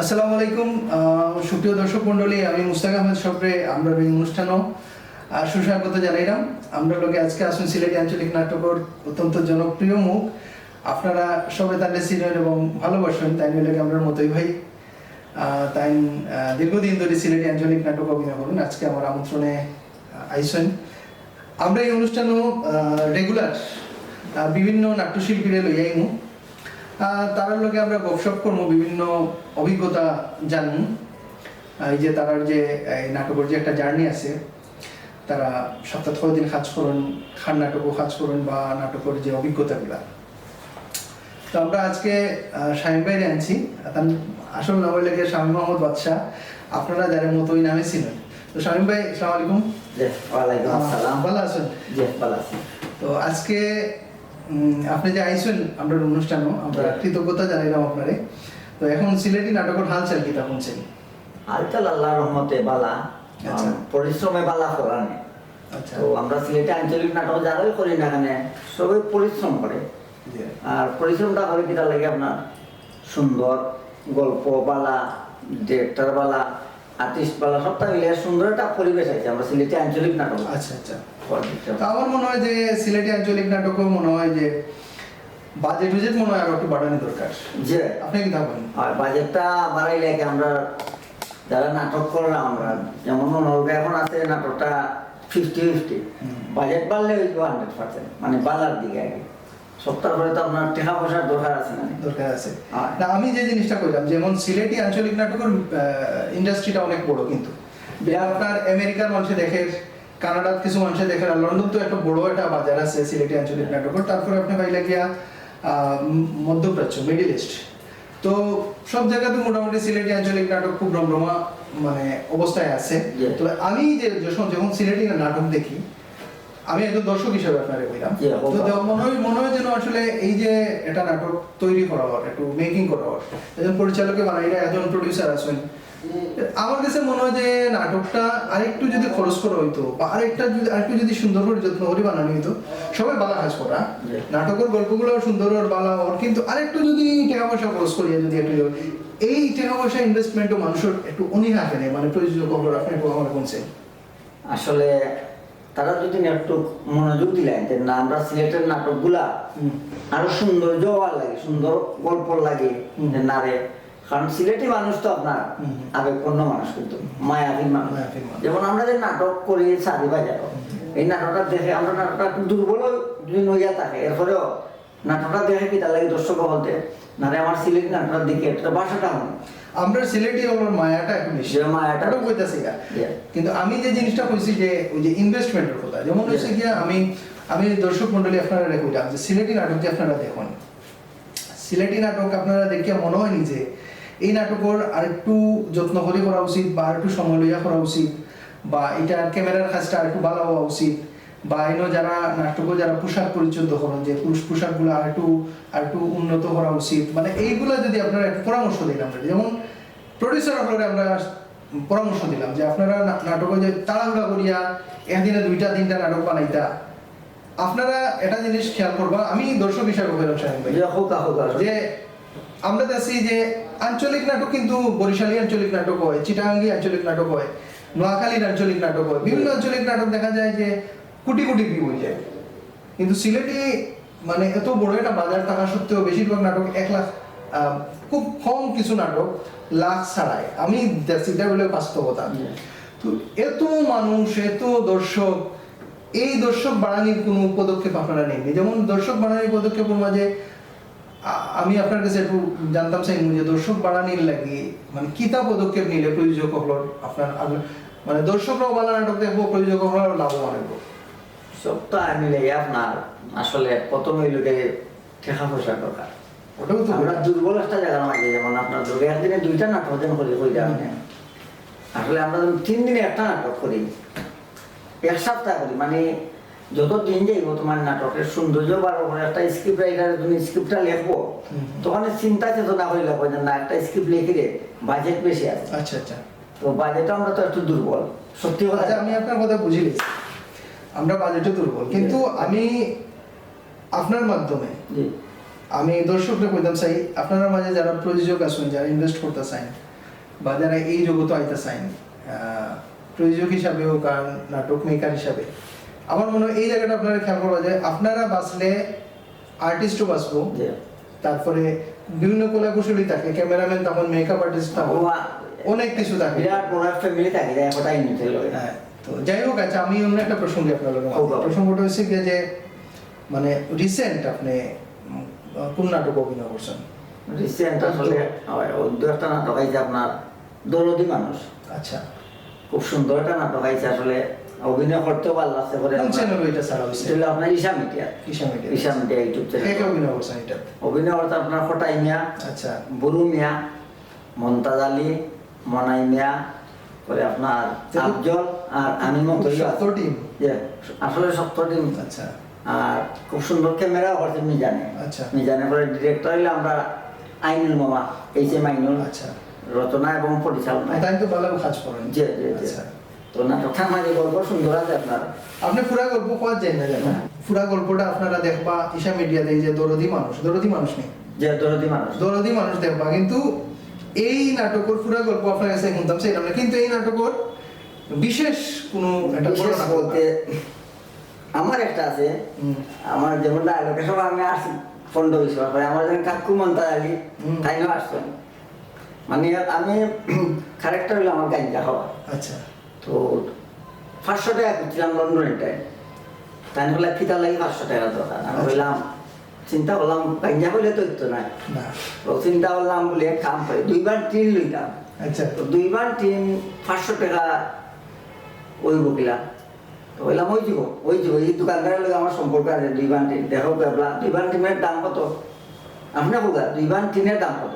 আসসালামু আলাইকুম সুপ্রিয় দর্শক মন্ডলী আমি মুস্তাক আহমেদ সবরে আমরা এই অনুষ্ঠানও সুস্বাগত জানাইলাম। আমরা লোকে আজকে আসুন সিলেটি আঞ্চলিক নাটকের অত্যন্ত জনপ্রিয় মুখ। আপনারা সবে তাহলে সিরিয়াল এবং ভালোবাসেন তাই নিয়ে আমরা মতোই ভাই? তাই দীর্ঘদিন ধরে সিলেটি আঞ্চলিক নাটক অভিনয় করুন আজকে আমার আমন্ত্রণে আইসেন। আমরা এই অনুষ্ঠানও রেগুলার বিভিন্ন নাট্যশিল্পীরা লইয়াইমু। আহ, তারার লোকে আমরা গপসপ করব বিভিন্ন অভিজ্ঞতা জানব। এই যে তারার যে নাটকের যে একটা জার্নি আছে তারা সপ্তাহ ছয় দিন কাজ করুন খান নাটকও কাজ করুন বা নাটকের যে অভিজ্ঞতাগুলা। তো আমরা আজকে শামীম ভাইরে আনছি। আসল নাম হইলে গিয়ে শামীম মোহাম্মদ বাদশাহ। আপনারা যাদের মতো ওই নামে ছিলেন। তো শামীম ভাই সালাম আলাইকুম। ভালো আছেন? তো আজকে আপনি যে আইসেন আমরা অনুষ্ঠানও আমরা কৃতজ্ঞতা জানাইলাম আপনারে। তো এখন সিলেটি নাটকের হালচাল কি তা শুনছেন হালচাল আল্লাহর রহমতে বালা আচ্ছা। পরিশ্রমে বালা ফলানে আচ্ছা। তো আমরা সিলেটে আঞ্চলিক নাটক যারাই করি না কেন সবাই পরিশ্রম করে। আর পরিশ্রমটা করে কিটা লাগে আপনার? সুন্দর গল্প বালা ডিরেক্টর বালা আর্টিস্ট বালা সবটা মিলে সুন্দর একটা পরিবেশ আছে। আমরা সিলেটে আঞ্চলিক নাটক। আচ্ছা আচ্ছা। আমার মনে হয় যে সিলেটি আঞ্চলিক নাটকও মনে হয় যে বাজেট বুজেট মনে হয় আরও একটু বাড়ানো দরকার। যে আপনি কি থাকবেন আর বাজেটটা বাড়াইলে কি আমরা যারা নাটক করলাম আমরা যেমন মনোরগা এখন আছে নাটকটা ফিফটি ফিফটি বাজেট বাড়লে ওই হান্ড্রেড পার্সেন্ট মানে বাড়ার দিকে আগে। সপ্তাহ পরে তো আপনার টাকা পয়সার দরকার আছে না? দরকার আছে। না আমি যে জিনিসটা কইলাম যেমন সিলেটি আঞ্চলিক নাটকের ইন্ডাস্ট্রিটা অনেক বড় কিন্তু। আপনার আমেরিকার মানুষে দেখে কানাডার কিছু মানুষে দেখে আর লন্ডন তো একটা বড় একটা বাজার আছে সিলেটি আঞ্চলিক নাটকের তারপরে আপনি পাইলে গিয়া মধ্যপ্রাচ্য মিডিল ইস্ট। তো সব জায়গাতে মোটামুটি সিলেটি আঞ্চলিক নাটক খুব রমরমা মানে অবস্থায় আছে. তো আমি যে যখন যখন সিলেটি নাটক দেখি আমি একজন দর্শক হিসেবে আপনারে Yeah, তো. মনে হয় মনে হয় যেন আসলে এই যে এটা নাটক তৈরি করা হয় একটু মেকিং করা হয়। একজন পরিচালকে বানাইলে একজন প্রডিউসার আছেন আমার কাছে মনে হয় যে নাটকটা আরেকটু যদি খরচ করা হইতো বা আরেকটা যদি আরেকটু যদি সুন্দর করে যত্ন করে বানানো হইতো সবাই বালা কাজ করা। নাটকের গল্পগুলো সুন্দর আর বালা ওর কিন্তু আরেকটু যদি টাকা পয়সা খরচ করিয়া যদি একটু এই টাকা পয়সা ইনভেস্টমেন্টও মানুষের একটু অনীহা কেনে মানে প্রযোজক আপনি একটু আমার বলছেন। আসলে তারা যদি একটু মনোযোগ দিলেন যে না আমরা সিলেটের নাটকগুলা আরও সৌন্দর্য হওয়ার লাগে সুন্দর গল্প লাগে। না রে কারণ সিলেটি মানুষ তো আপনার। আবেগপূর্ণ মানুষ কিন্তু মায়াবী মানুষ। যেমন আমরা যে নাটক করি সারি বাজার এই নাটকটা দেখে আমরা নাটকটা দুর্বল যদি নইয়া থাকে। এরপরেও নাটকটা দেখে কি তার লাগে দর্শক বলতে না আমার সিলেটি নাটকটার দিকে একটা ভাষাটা হয় আমরা সিলেটি হলোর মায়াটা একটু বেশি। মায়াটা- ওটা কইতাছি কিন্তু আমি যে জিনিসটা কইছি যে ওই যে ইনভেস্টমেন্টের কথা যেমন হচ্ছে. গিয়া আমি আমি দর্শক মন্ডলী আপনারা কইলাম যে সিলেটি নাটক যে আপনারা দেখুন সিলেটি নাটক আপনারা দেখিয়া মনে হয়নি যে এই নাটকের আরেকটু যত্ন করে করা উচিত বা আরেকটু সময় লইয়া করা উচিত বা এটার ক্যামেরার কাজটা আরেকটু ভালো হওয়া উচিত বা এনো যারা নাটকও যারা পোশাক পরিচ্ছদ করেন যে পুরুষ পোশাকগুলো আরেকটু আরেকটু উন্নত করা উচিত। মানে এইগুলা যদি আপনারা একটু পরামর্শ দিলাম যেমন প্রডিউসার আপনারা আমরা পরামর্শ দিলাম যে আপনারা নাটক যে তাড়াহুড়া করিয়া একদিনে দুইটা তিনটা নাটক বানাইতা আপনারা এটা জিনিস খেয়াল করবা আমি দর্শক হিসাবে বললাম ভাই হোক। যে আমরা দেখছি যে আঞ্চলিক নাটক কিন্তু বরিশালী আঞ্চলিক নাটক হয় চিটাঙ্গি আঞ্চলিক নাটক হয় নোয়াখালীর আঞ্চলিক নাটক হয়। বিভিন্ন আঞ্চলিক নাটক দেখা যায় যে কোটি কোটি ভিউ হয়ে যায়। কিন্তু সিলেটে মানে এত বড় একটা বাজার থাকা সত্ত্বেও বেশিরভাগ নাটক এক লাখ আহ, খুব কম কিছু নাটক লাখ ছাড়ায়। আমি দেখছি এটা বলে বাস্তবতা। তো এত মানুষ এত দর্শক এই দর্শক বাড়ানির কোনো পদক্ষেপ আপনারা নেননি? যেমন দর্শক বাড়ানির পদক্ষেপের মাঝে আমি আপনার কাছে একটু জানতাম চাই যে দর্শক বাড়ানির লাগে মানে কিতা পদক্ষেপ নিলে প্রযোজক হল আপনার মানে দর্শকরাও বাংলা নাটক দেখব প্রযোজক হল লাভবান হইব? সবটা মিলে আপনার আসলে প্রথমে লোকে ঠেকা পয়সার দরকার। ওটাও তো আমরা দুর্বল একটা জায়গার মাঝে যেমন আপনার দুর্গা একদিনে দুইটা নাটক যেন করি কই যান আসলে আমরা তিন দিনে একটা নাটক করি এক সপ্তাহ করি মানে যত দিন যাইব তোমার নাটকের সৌন্দর্য বাড়ো করে একটা স্ক্রিপ্ট রাইটার তুমি স্ক্রিপ্টটা লিখব। তখন চিন্তা চেতনা করে লিখব যে না একটা স্ক্রিপ্ট লিখে রে বাজেট বেশি আছে। আচ্ছা আচ্ছা। তো বাজেটও আমরা তো একটু দুর্বল সত্যি কথা। আচ্ছা আমি আপনার কথা বুঝে গেছি। আমরা বাজেটে দুর্বল কিন্তু আমি আপনার মাধ্যমে আমি দর্শকরা কইতাম চাই আপনারা মাঝে যারা প্রযোজক আছেন যারা ইনভেস্ট করতে চান বা যারা এই জগতে আইতে আহ, প্রযোজক হিসাবে হোক আর নাটক মেকার হিসাবে আমার মনে হয় এই জায়গাটা আপনারা খেয়াল করবা যে আপনারা বাঁচলে আর্টিস্টও বাঁচবো। তারপরে বিভিন্ন কলা কুশলী থাকে ক্যামেরাম্যান তখন মেকআপ আর্টিস্ট থাকে অনেক কিছু থাকে। বিরাট বড় ফ্যামিলি থাকে যায় ওটাই নিতে হ্যাঁ তো যাই হোক আচ্ছা আমি অন্য একটা প্রসঙ্গে আপনার। প্রসঙ্গটা হচ্ছে গিয়ে যে মানে রিসেন্ট আপনি কোন নাটক অভিনয় করছেন? রিসেন্ট আসলে দু একটা নাটক আইছে আপনার দরদি মানুষ। আচ্ছা। খুব সুন্দর একটা নাটক আইছে আসলে। অভিনয় করতেও ভালো লাগছে পরে কোন চ্যানেল ওইটা ছাড়া হয়েছে? এটা আপনার Isha media. Isha media. Isha media YouTube কে কে অভিনয় করছেন এটা? অভিনয় করতে আপনার খটাই মিয়া আচ্ছা। বুরু মিয়া মমতাজ আলী মনাই মিয়া পরে আপনার আফজল আর আমি মতো শক্ত টিম আসলে সপ্ত টিম আচ্ছা। আর খুব সুন্দর ক্যামেরা করছে মিজানে। আচ্ছা। মিজানে করে ডিরেক্টর হইলে আমরা আইনুল মামা এইচ এম আইনুল আচ্ছা। রচনা এবং পরিচালনা। তাই তো ভালো কাজ করেন। জি জি জি। আচ্ছা। তো নাটকটা গল্প সুন্দর আছে আপনার। আপনি পুরা গল্প যায় না পুরা গল্পটা আপনারা দেখবা ঈশা মিডিয়াতে যে দরদি মানুষ দরদি মানুষ নেই। যে দরদি মানুষ। দরদি মানুষ দেখবা কিন্তু এই নাটকের পুরা গল্প আপনার কাছে শুনতাম সেটা না কিন্তু এই নাটকের বিশেষ কোনো একটা বলতে আমার একটা আছে। আমার যেমন ডায়লগের সময় আমি আসি বছর আমার যখন কাকু মন্তা আলি। তাইও আসছেন। মানে আমি ক্যারেক্টার হইল আমার গাঞ্জা হওয়া আচ্ছা। তো পাঁচশো টাকা করছিলাম লন্ডনের টাইম তাই বলে ফিতা লাগি পাঁচশো টাকা দরকার। আমি আচ্ছা। বললাম চিন্তা করলাম গাঞ্জা হইলে তো ইতো নাই না। তো চিন্তা করলাম বলে কাম করে দুইবার টিন লইতাম। আচ্ছা। তো দুইবার টিন পাঁচশো টাকা ওই বকিলা তো বললাম ওই দিব ওই দিব। এই দোকানদারের লোক আমার সম্পর্ক আছে দুইবার টিন। দেখো দুইবার টিনের দাম কত? আপনি বোঝা দুইবার টিনের দাম কত?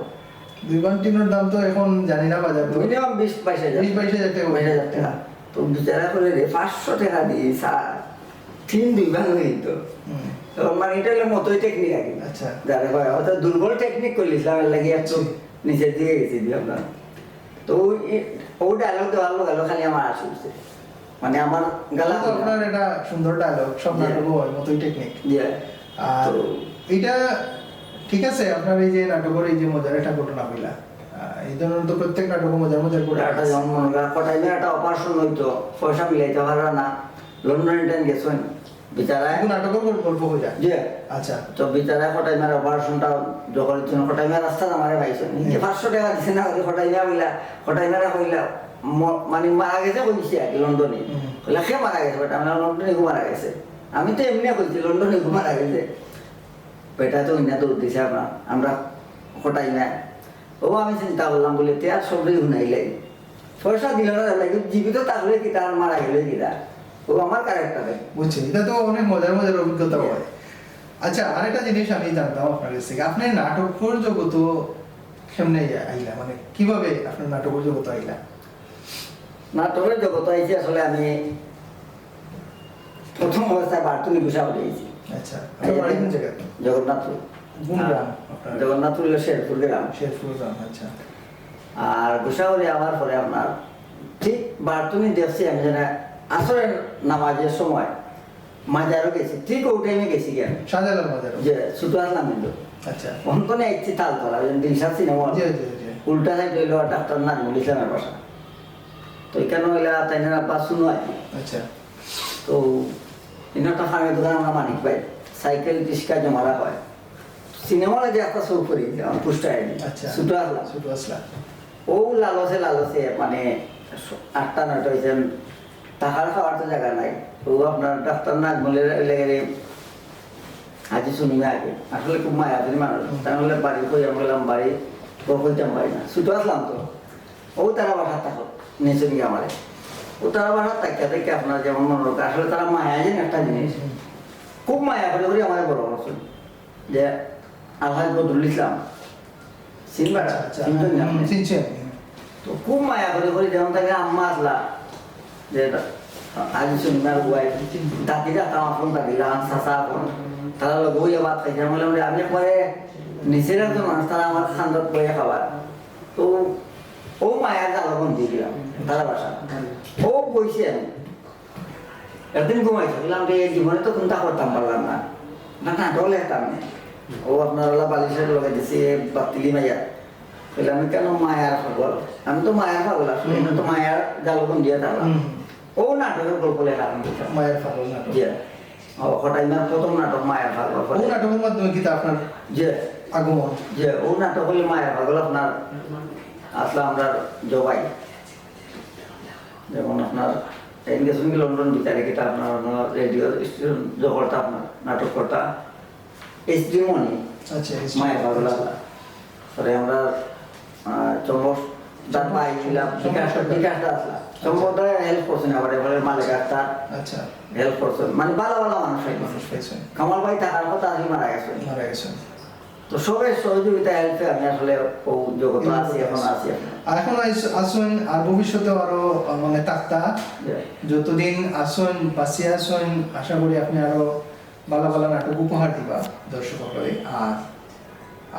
দুই বান্টিনোর দাম তো এখন জানি না বাজার মিনিমাম বিশ বাইশ হাজার। বিশ বাইশ হাজার টাকা বাইশ হাজার টাকা। তো বিচারা করে রে পাঁচশো টাকা দিয়ে স্যার তিন দুই ভাগ হয়ে যেত মানে এটা হলো মতোই টেকনিক কি। আচ্ছা। যারা হয় অর্থাৎ দুর্বল টেকনিক করলিছিলাম এর লাগে একটু নিচের দিকে গেছি দিয়ে আপনার তো ওই ও ডায়লগ দেওয়ার লোক খালি আমার আসছে মানে আমার গালা আপনার এটা সুন্দর ডায়লগ সব। নাটক হয় মতোই টেকনিক দিয়ে আর এটা ঠিক আছে আপনার এই যে নাটকের এই যে মজার একটা ঘটনা এই ধরনের তো প্রত্যেক নাটক মজার মজার ঘটনা একটা আছে। যেমন মনে করেন কটাই একটা অপারেশন হইতো পয়সা মিলাইতে পারে না। লন্ডন গেছেন বিচারায় নাটকের গল্প হয়ে যায়। যে আচ্ছা। তো বিচারা কটাই মারা অপারেশনটা যখন জন্য কটাই মারা রাস্তা আমারে পাইছেন। যে পাঁচশো টাকা দিছে না কটাই মারা হইলা কটাই মারা হইলা মানে মারা গেছে কইছে আর লন্ডনে কে মারা গেছে? বেটা আমরা লন্ডনে মারা গেছে। আমি তো এমনি কইছি লন্ডনে মারা গেছে। বেটা তো ইনা দৌড় দিছে আমরা আমরা কটাই না। ও আমি চিন্তা করলাম বলে তে আর সবই শুনাইলাই পয়সা দিল না লাগে জীবিত থাকলে কি তার মারা গেলে কি তার? ও আমার ক্যারেক্টারে বুঝছি এটা তো অনেক মজার মজার অভিজ্ঞতা হয়। আচ্ছা আরেকটা জিনিস আমি জানতাম আপনার কাছ থেকে। আপনি নাটকের জগত কেমনে আইলা? মানে কীভাবে আপনার নাটকের জগত আইলা? নাটকের জগত আইছি আসলে আমি প্রথম অবস্থায় বার্তুলি ঘুষা উঠেছি আচ্ছা বাড়ি কোন জায়গায়? জগন্নাথপুর কোন জগন্নাথপুর শেরপুর গ্রাম। শেরপুর গ্রাম আচ্ছা। আর ঘুষাউড়ি আমার পরে আপনার ঠিক বার্তুনি দেখছি আমি যেন আসরের নামাজের সময় মাজারও গেছি ঠিক ওই টাইমে গেছি কি আমি শাহজালাল বাজার যে ছুটো আসলাম কিন্তু আচ্ছা। অন্তনে একটি তাল তোলা দিলশাদ সিনেমা উল্টা সাইড হইল ডাক্তার নাজমুল ইসলামের বাসা। তো এখানে হইলা তাই না বা শুনো আচ্ছা। তো ফার্মের দোকান আমরা মানিক পাই সাইকেল রিক্সা জমারা হয়। সিনেমা যে একটা শো করি যেমন পুষ্টায় আচ্ছা। ছুটো আসলাম ছোট আসলা। ও লালসে লালসে মানে আটটা নয়টা হয়েছে টাকার খাওয়ার তো জায়গা নাই। ও আপনার ডাক্তার নাজমুলের লেগে আজি শুনিবে আগে। আসলে খুব মায়াবিনী মানুষ। তাহলে বাড়ি কই আমি বললাম বাড়ি কইতাম পারি না। ছুটো আসলাম তো? ও তারা বাসা থাকো নেচে নিয়ে আমারে। ও তারা বাসা তাকিয়া থেকে আপনার যেমন মনে হোক আসলে তারা মায়া যেন একটা জিনিস খুব মায়া করে করে আমাদের বড় করছেন যে আলহাজ বদরুল ইসলাম আপনি? চিনছি। তো খুব মায়া করে করে যেমন তাকে আম্মা আসলা যে আজ শুনবার বুয়াই দাদিরা তাও আপন দাদিরা চাচা আপন তারা লোক বই ভাত খাইছে আমি বললাম যে আমি পরে নিচের একজন মানুষ তারা আমার খান্দত বইয়ে খাবার তো ও মায়ার জ্বালবন দিয়ে। দিলাম তারা বাসা ও বইছে আমি। একদিন ঘুমাইছে বললাম যে জীবনে তো কোনটা করতাম পারলাম না? না না ডলে না? ও আপনার ওলা বালিশের লগে দিছে বাতিলি মাইয়া বলে আমি কেন মায়ার পাগল? আমি তো মায়ার পাগল আসলে তো মায়ার জালবন দিয়ে থাকলাম ও নাটকের গল্প লেখা মায়ের ফাগল নাটক। হঠাৎ না প্রথম নাটক মায়ের পাগল? ও নাটকের মাধ্যমে কিন্তু আপনার যে আগমন? যে ও নাটক হলে মায়ের পাগল আপনার আসলে আমরা জবাই। যেমন আপনার এনগেজমেন্ট লন্ডন বিচারে কিটা আপনার রেডিও স্টেশন জগরটা আপনার নাটক করতা এইচ ডি মনি মায়ের পাগল পরে আমরা চম্বক তার ভাই ছিলাম বিকাশ আসলাম চম্বকটা হেল্প করছেন আবার এবারে মালিক আক্তার আচ্ছা। হেল্প করছেন। মানে ভালো ভালো মানুষ মানুষ কামাল ভাই থাকার কথা মারা গেছে মারা গেছেন। তো সবাই সহযোগিতা হেল্পে আমি আসলে আছি এখন আছি। এখন। আসুন আর ভবিষ্যতে আরও মানে তাক্তা। যতদিন আসুন বাঁচিয়ে আসুন আশা করি আপনি আরও ভালো ভালো নাটক উপহার দিবা দর্শক আর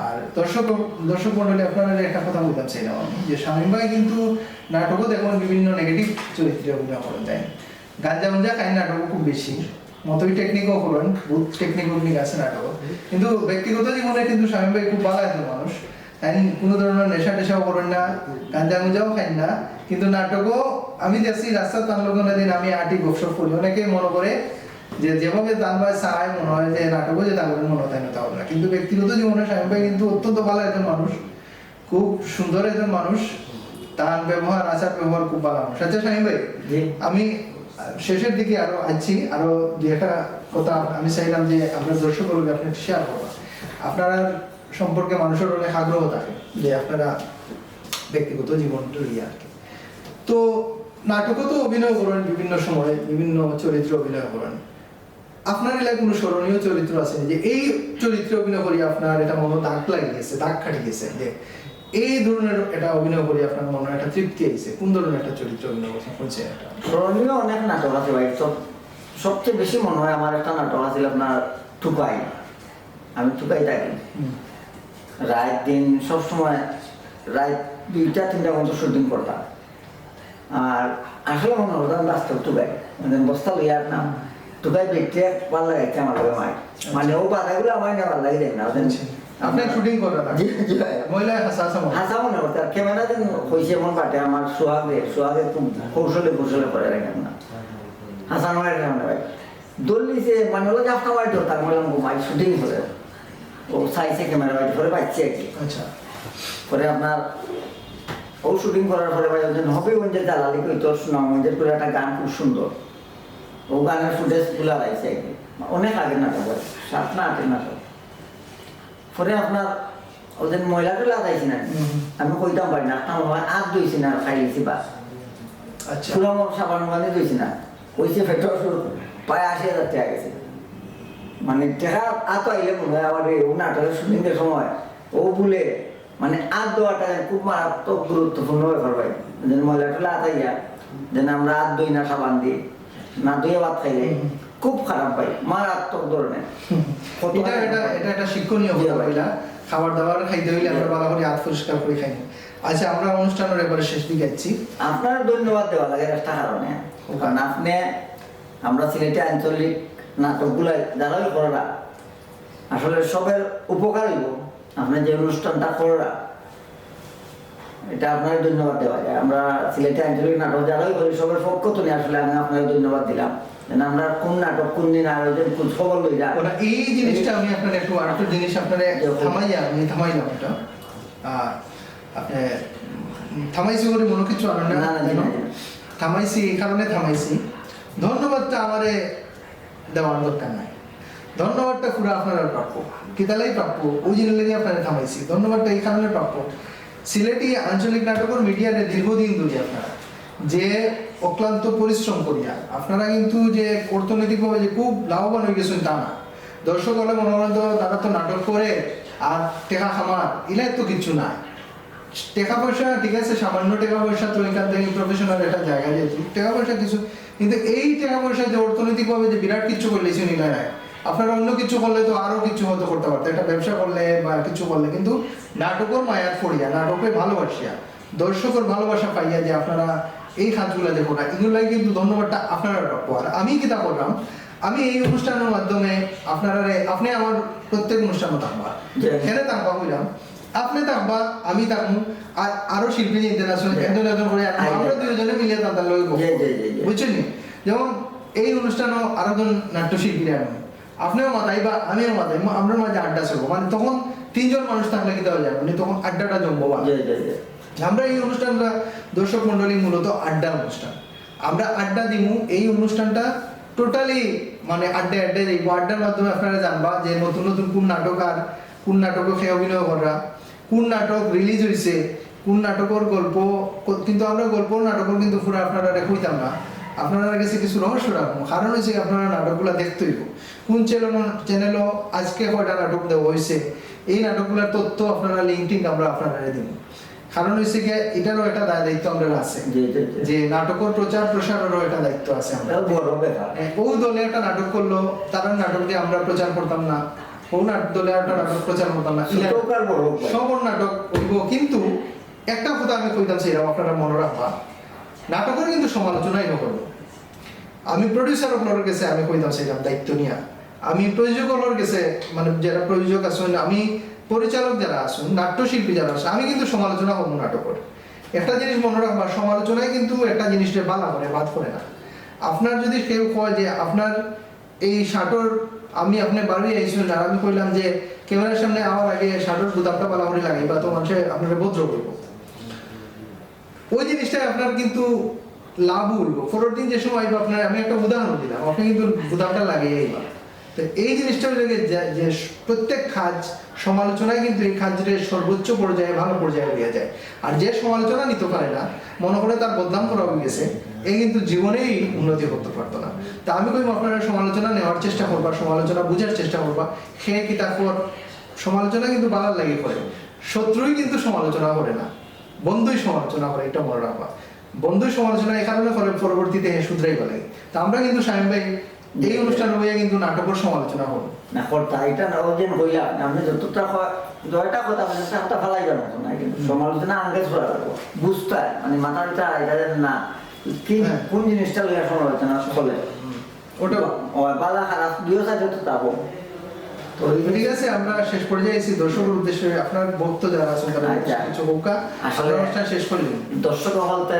আর দর্শক দর্শক মন্ডলী আপনারা একটা কথা বলতে চাইলাম আমি যে শামীম ভাই কিন্তু নাটকও দেখুন বিভিন্ন নেগেটিভ চরিত্রে অভিনয় করেন তাই গাঞ্জা মঞ্জা খাই নাটকও খুব বেশি। মতই টেকনিকও করেন বহুত টেকনিক টেকনিক আছে নাটক কিন্তু ব্যক্তিগত জীবনে কিন্তু শামীম ভাই খুব ভালো একজন মানুষ। কোনো ধরনের নেশা টেশাও করেন না গাঞ্জা মুঞ্জাও খাই না। কিন্তু নাটকও আমি দেখছি রাস্তা তার লোকের দিন আমি আটি গপসপ করি। অনেকে মনে করে যে যেভাবে দান ভাই চায় মনে হয় যে নাটকও যে তাদের মনে হয় না তা হবে না। কিন্তু ব্যক্তিগত জীবনে শামীম ভাই কিন্তু অত্যন্ত ভালো একজন মানুষ। খুব সুন্দর একজন মানুষ। তার ব্যবহার আচার ব্যবহার খুব ভালো মানুষ। আচ্ছা শামীম ভাই আমি শেষের দিকে আরও আছি আরও দুই একটা কথা আমি চাইলাম যে আপনার দর্শক বলবে আপনি শেয়ার করবেন আপনার সম্পর্কে মানুষের অনেক আগ্রহ থাকে যে আপনারা ব্যক্তিগত জীবন জড়িয়ে আর কি। তো নাটকও তো অভিনয় করেন বিভিন্ন সময়ে, বিভিন্ন চরিত্রে অভিনয় করেন। আপনার এলাকায় কোনো স্মরণীয় চরিত্র আছে? যে এই চরিত্রে অভিনয় করি আপনার, এটা মনে দাগ লাগি গেছে, দাগ খাটি গেছে, যে এই ধরনের এটা অভিনয় করি আপনার মনে একটা তৃপ্তি আইছে? কোন ধরনের একটা চরিত্র অভিনয় করছেন? কোনছে এটা স্মরণীয় অনেক নাটক আছে ভাই সব সবচেয়ে বেশি মনে হয় আমার একটা নাটক আছিল আপনার টুকাই আমি টুকাই থাকি। রাত দিন সবসময় রাত দুইটা তিনটা পর্যন্ত শুটিং করতাম। আর আসলে মনে হতো আমি বাস্তব টুকাই মানে বস্তা লইয়ার নাম টুকাই ব্যক্তি ভালো লাগাইছে আমার লগে মায় মানে ও বাধাগুলো আমার না ভালো লাগে না আপনি শুটিং করেন না। মহিলা হাসা হাসা মনে হয়। হাসা মনে হতো ক্যামেরা দিন হয়েছে এমন পাটে আমার সোহাগে সোহাগে খুব কৌশলে কৌশলে করে রাখেন না হাসান মায়ের কেমন ভাই। দল্লি যে মানে হলো জাফটা মারি তার বললাম মাই শুটিং করে। ও সাইসে ক্যামেরা বাইট করে পাচ্ছি আচ্ছা। পরে আপনার ও শুটিং করার পরে ভাই ওদের হবিগঞ্জের দালালি কই তোর সুনামগঞ্জের করে একটা গান খুব সুন্দর। ও গানের ফুটেজগুলো কি। অনেক আগে নাটক ভাই সাত না আটের নাটক। পরে আপনার ওদের মহিলাগুলো আদাইছি না। আমি কইতাম পারি না আমার আগ দইছি না খাই গেছি বা। আচ্ছা। পুরো সাবান মানে দইছি না। কইছে ফেটর প্রায় আশি হাজার টাকা গেছে। মানে টাকা আতো আইলে মনে হয় আমার এই নাটকের শুটিংয়ের সময়। ও বলে মানে আত দেওয়াটা খুব মারাত্মক গুরুত্বপূর্ণ ব্যাপার ভাই। যেন মহিলাটা আতাইয়া যেন আমরা আত দই না সাবান দিই না দইয়ে ভাত খাইলে। খুব খারাপ ভাই মারাত্মক ধরনের। এটা এটা এটা একটা শিক্ষণীয় কথা খাবার দাবার খাইতে হইলে আমরা ভালো করে হাত পরিষ্কার করে খাই। আচ্ছা আমরা অনুষ্ঠানের এবারে শেষ দিকে যাচ্ছি। আপনার ধন্যবাদ দেওয়া লাগে একটা কারণে। কারণ আপনি আমরা সিলেটে আঞ্চলিক নাটকগুলো যারাই করা আসলে সবের উপকার হইব। আপনি যে অনুষ্ঠানটা করা এটা আপনার ধন্যবাদ দেওয়া যায়। আমরা সিলেটে আঞ্চলিক নাটক যারাই করি সবের পক্ষ থেকে আসলে আমি আপনাকে ধন্যবাদ দিলাম। আমরা কোন নাটক কোন দিন আয়োজন কোন খবর লই যা ওটা এই জিনিসটা আমি আপনার একটু আরেকটা জিনিস আপনার জি। থামাইয়া আমি থামাইলাম এটা আর আপনি থামাইছি মনে কিছু না। থামাইছি এই কারণে থামাইছি। ধন্যবাদটা আমারে দেওয়ার দরকার নাই। ধন্যবাদটা পুরো আপনারা প্রাপ্য। কিতালাই প্রাপ্য ওই জিনিস লেগে আপনারা থামাইছি। ধন্যবাদটা এই কারণে প্রাপ্য। সিলেটি আঞ্চলিক নাটকের মিডিয়ারে দীর্ঘদিন ধরে আপনারা। যে অক্লান্ত পরিশ্রম করিয়া। আপনারা কিন্তু যে অর্থনৈতিকভাবে যে খুব লাভবান হয়ে গেছেন তা না। দর্শক হলে মনে করেন তারা তো নাটক করে, আর টেকা খামার ইলাই তো কিছু নাই। টাকা পয়সা, ঠিক আছে, সামান্য টাকা পয়সা তো এখান থেকে প্রফেশনাল একটা জায়গা যেহেতু টাকা পয়সা কিছু, কিন্তু এই টাকা পয়সা যে অর্থনৈতিকভাবে যে বিরাট কিছু করলে নাই আপনারা অন্য কিছু করলে তো আরও কিছু হয়তো করতে পারতো একটা ব্যবসা করলে বা কিছু করলে, কিন্তু নাটকের মায়ার ফড়িয়া নাটকে ভালোবাসিয়া, দর্শকের ভালোবাসা পাইয়া যে আপনারা এই কাজগুলো দেখো না এগুলাই কিন্তু ধন্যবাদটা আপনারা প্রাপ্য আর আমি কিতা করলাম? আমি এই অনুষ্ঠানের মাধ্যমে আপনারা আপনি আমার প্রত্যেক অনুষ্ঠানে থাকবা। এখানে থাকবা বললাম আপনি থাকবা আমি থাকব আর আরও শিল্পী ইন্টারন্যাশনাল। একজন একজন করে আমরা দুজনে মিলিয়ে তাদের জি। বুঝছেন যেমন এই অনুষ্ঠানও আরও জন নাট্যশিল্পীরা আনবে আপনিও মাথায় বা আমিও মাথায় আমরা মাঝে আড্ডা চলবো মানে তখন তিনজন মানুষ থাকলে কি দেওয়া যাবে মানে তখন আড্ডাটা জমবো বা। আমরা এই অনুষ্ঠানটা দর্শক মন্ডলী মূলত আড্ডা অনুষ্ঠান। আমরা আড্ডা দিমু, এই অনুষ্ঠানটা টোটালি মানে আড্ডা আড্ডা দিব আড্ডার মাধ্যমে আপনারা জানবা যে নতুন নতুন কোন নাটক আর কোন নাটকে সে অভিনয় করা কোন নাটক রিলিজ হয়েছে কোন নাটকের গল্প কিন্তু আমরা গল্প নাটকের কিন্তু পুরো আপনারা কইতাম না। আপনারা কাছে কিছু রহস্য রাখব। কারণ হয়েছে আপনারা নাটকগুলো দেখতে হইব। কোন চ্যানেল চ্যানেলও আজকে কয়টা নাটক দেওয়া হয়েছে এই নাটকগুলোর তথ্য আপনারা লিঙ্কটিং আমরা আপনারা দিব কারণ হচ্ছে কি এটারও একটা দায় দায়িত্ব আমরা আছে। যে নাটকের প্রচার প্রসারেরও একটা দায়িত্ব আছে আমরা বড় ব্যাপার। ও দলে একটা নাটক করল তার নাটক দিয়ে আমরা প্রচার করতাম না ও দলে একটা নাটক প্রচার করতাম না। সবর নাটক হইব কিন্তু একটা কথা আমি কইতাম সেরকম আপনারা মনে রাখবা নাটকের কিন্তু সমালোচনাই নকরবো আমি প্রডিউসার ওগুলোর কাছে আমি কইতাম সেরকম দায়িত্ব নিয়া আমি প্রযোজক কাছে মানে যারা প্রযোজক আছেন আমি পরিচালক যারা আছেন, নাট্যশিল্পী যারা আছেন, আমি কিন্তু সমালোচনা করব নাটকের। একটা জিনিস মনে রাখবা সমালোচনায় কিন্তু একটা জিনিসটা বালা করে, বাদ করে না। আপনার যদি কেউ কয় যে আপনার এই শাটর আমি আপনি বাড়ি আইসুন আর আমি কইলাম যে ক্যামেরার সামনে আমার আগে শাটর বুদামটা বালা করে লাগাই বা তো মানুষে আপনারা ভদ্র করব। ওই জিনিসটা আপনার কিন্তু লাভ উঠবো। পরের দিন যে সময় আপনার, আমি একটা উদাহরণ দিলাম, আপনি কিন্তু বুদামটা লাগিয়ে আইবা তো এই জিনিসটা গিয়ে যে- প্রত্যেক কাজ সমালোচনায় কিন্তু এই কাজের সর্বোচ্চ পর্যায়ে, ভালো পর্যায়ে হয়ে যায়। আর যে সমালোচনা নিতে পারে না, মনে করে তার বদনাম করা হয়ে গেছে এই কিন্তু জীবনেই উন্নতি করতে পারতো না। তা আমি কই আপনারা সমালোচনা নেওয়ার চেষ্টা করবা, সমালোচনা বুঝার চেষ্টা করবা খেয়ে কি তারপর সমালোচনা কিন্তু বালার লাগে করে শত্রুই কিন্তু সমালোচনা করে না, বন্ধুই সমালোচনা করে, এটা মনে রাখবা। বন্ধুই সমালোচনা এই কারণে করে, পরবর্তীতে শুধরাই বলে তা আমরা কিন্তু সাহেব ভাই এই অনুষ্ঠান হয়ে কিন্তু নাটকের সমালোচনা করব না কর্তা এটা না হইলা আপনি যতটা জয়টা কথা বলছি সেটা ফালাই যাবে না কিন্তু সমালোচনা আগে ছড়া লাগবে। বুঝতে মানে ভিতরে এটা না কি হ্যাঁ। কোন জিনিসটা লইয়া সমালোচনা চলে ওটা বালা খারাপ দুই সাইডে তো তাবো তো ঠিক আছে আমরা শেষ পর্যায়ে এসেছি দর্শকের উদ্দেশ্যে আপনার বক্ত যারা আছেন তারা আচ্ছা। কিছু হোকা আসলে- অনুষ্ঠান শেষ করলেন দর্শক হলতে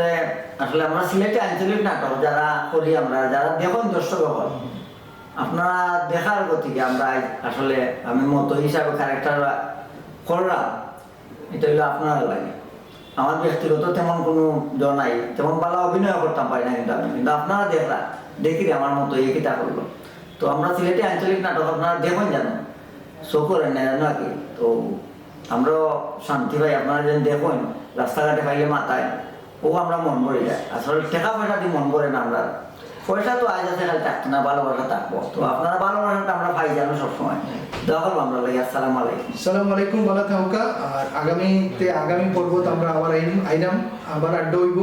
আসলে আমরা সিলেটে আঞ্চলিক নাটক যারা করি আমরা যারা দেখুন দর্শক হল আপনারা দেখার গতিকে আমরা আসলে আমি মতো হিসাবে ক্যারেক্টার করলাম এটা হলো আপনারা লাগে। আমার ব্যক্তিগত তেমন কোনো জন নাই তেমন ভালো অভিনয় করতাম পারি না কিন্তু আমি কিন্তু আপনারা দেখলা দেখি আমার মতো এই কিতা করল। তো আমরা সিলেটে আঞ্চলিক নাটক আপনারা দেখুন জানো শো করেন না জানো তো আমরাও শান্তি পাই, আপনারা যেন দেখুন রাস্তাঘাটে পাইলে মাথায় ও আমরা মন ভরে যায়। আসলে টাকা পয়সা দিয়ে মন ভরে না আমরা। পয়সা তো আজ আছে, খালি থাকতো না ভালোবাসা থাকব তো আপনারা ভালোবাসাটা আমরা পাই জানো সবসময়। করব আমরা লাগে আসসালামু আলাইকুম। সালাম আলাইকুম, ভালো থাকুকা। আর আগামীতে, আগামী পর্বত আমরা আবার আইন, আইনাম, আবার আড্ডা হইব।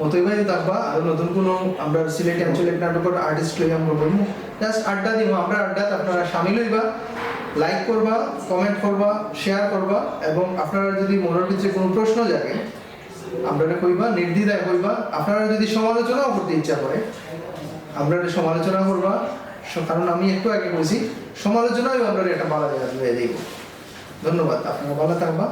মতই ভাই থাকবা, আর নতুন কোনো আমরা সিলেটি আঞ্চলিক নাটকের আর্টিস্ট লই আমরা জাস্ট আড্ডা দিব, আমরা আড্ডা আপনারা সামিল হইবা। লাইক করবা কমেন্ট করবা শেয়ার করবা এবং আপনারা যদি মনের কিছু কোনো প্রশ্ন জাগে, আপনারা কইবা, নির্দ্বিধায় কইবা আপনারা যদি সমালোচনাও করতে ইচ্ছা করে আমরা সমালোচনা করবা। কারণ আমি একটু আগে বলছি সমালোচনায় আমরা এটা বলা যায় ধন্যবাদ, আপনারা ভালো থাকবা।